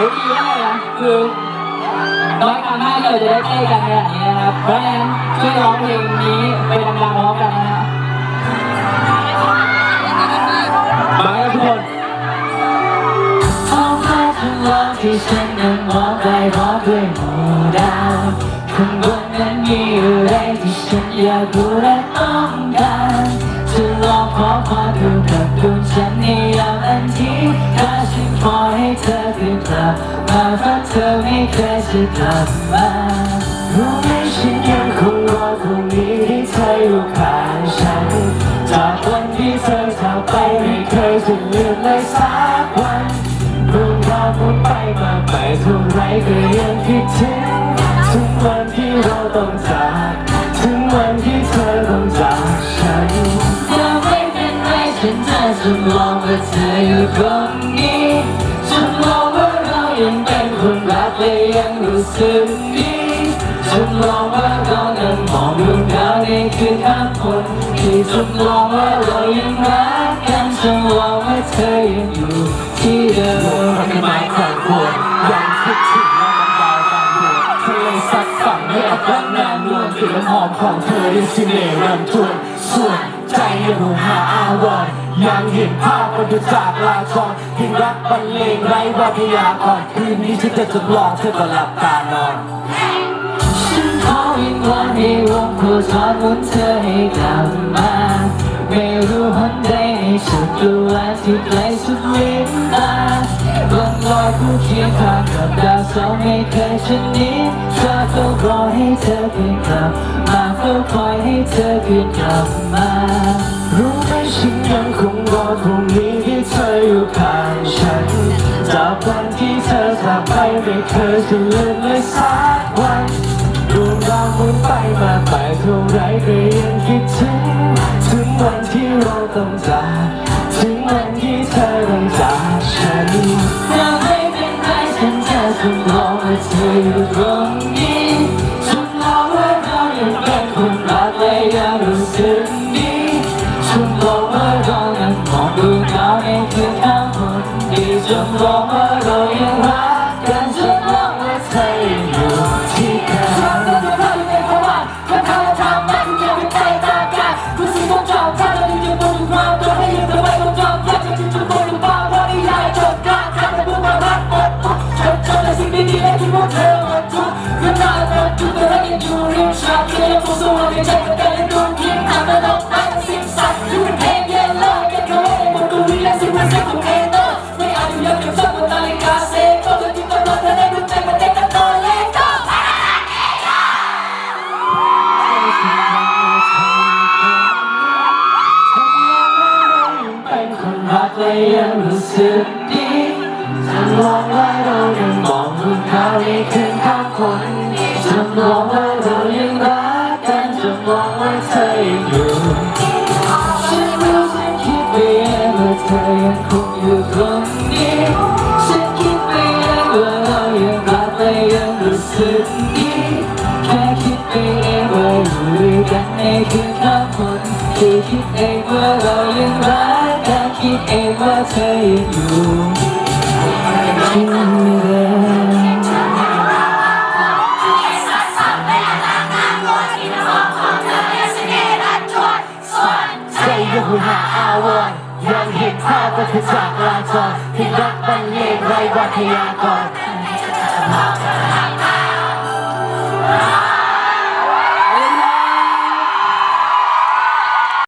ฮ้ยดีมากนะคือน้อยคำมากที่เราจะได้ใกล้กันขนาดนี้นะครับ เพราะฉะนั้นช่วยร้องเพลงนี้ไปดังๆร้อมกันนะฮะมาทุกคนท้องฟ้าทั้งโลกที่ฉันยังมองไปพร้อมด้วยหมู่ดาวข้างบนนั้นมีอะไรที่ฉันอยากรู้และต้องการจะลองขอความดูกับดวงฉันนยามอัน เธอคืนกลับมาเพราะเธอไม่เคยจะกลับมารู้ไหมฉันยังคงรอตรงนี้ที่เธออยู่ข้างฉัน จากวันที่เธอจากไปไม่เคยจะลืมเลยสักวันรื่องราวหมุนไปมาไปเท่าไรก็ยังคิดถึงถึงวันที่เราต้องจากถึงวันที่เธอต้องจากฉันจะไม่เป็นไรฉันจะจำลองว่าเธออยู่ตรง คนรักและยังรู้สึกดีจำลองว่าเรานั้นมองดวงดาวในคืนข้ามคนที่จำลองว่าเรายังรักกันจำลองว่าเธอยังอยู่ที่เดิมทำไมครอบครัวยังคิดถึงว่ามันดาวบางหัวทะเลซัดฝั่งให้อับรักนานนวลกลิ่นน้ำหอมของเธอยังสิเน่ห์รำทวนส่วน ใจยังคงหาอาวรณ์ยังเห็นภาพมันดูจากลาจรเพียงรักบรรเลงไร้วิทยากรคืนนี้ฉันจะจดลองเธอก็หลับตานอนฉันขอวิงวอนให้วงโคจรหมุนเธอให้กลับมา ไม่รู้หนใดในสุดดวที่ไกลสุดลิ้น งลอยคู่เคียงข้างกับดาวสองไม่เคยชนิดจะเฝ้ารอให้เธอคืนกลับมาเฝ้าคอยให้เธอคืนกลับมา รู้ไหมฉันยังคงรอตรงนี้ที่เธออยู่ข้างฉันจากวันที่เธอจากไปไม่เคยจะลืมเลยสักวันดวงดาวหมุนไปมาไปเท่าไรก็ยังคิดถึง ถึงวันที่เราต้องจาก เธออยู่ตรงนี้จำลองว่าเรายังเป็นคนรักและยังรู้สึกดีจำลองว่าเรานั้นมองดูดาวในคืนข้ามคนดีจำลองว่าเรา ชาที่ยังคงสว่างในใจกันกันและดวงเพียงทำให้เราไปสิ่งสัตว์ที่เป็นเพลงเย็นเลิกกันเขาไว้ในบทกวีและสิ่งเป็นเสียงของเอเตอร์ไม่อาจอยู่ยังเก็บซ่อนบนนาฬิกาเซฟก็เลยที่ตลอดเธอได้รู้ใจมันเด็กกันตัวเล็กก็เป็นคนรักและยังรู้สึกดีจำลองว่าเรายังมองดูเขาในคืนข้ามคน จำลองว่าเรายังรักกันจำลองว่าเธอยังอยู่ฉันรู้ฉันคิดไปเองว่าเธอยังคงอยู่ตรงนี้ฉันคิดไปเองว่าเรายังรักและยังรู้สึกดีแค่คิดไปเองว่าอยู่ด้วยกันในคืนข้ามคนที่คิดเองว่าเรายังรักกันคิดเองว่าเธอยังอยู่ ใจยังคงหาอาวรยังเห็นภาพก็คือจากลาจรที่รักบรรเลงไรวัทยากร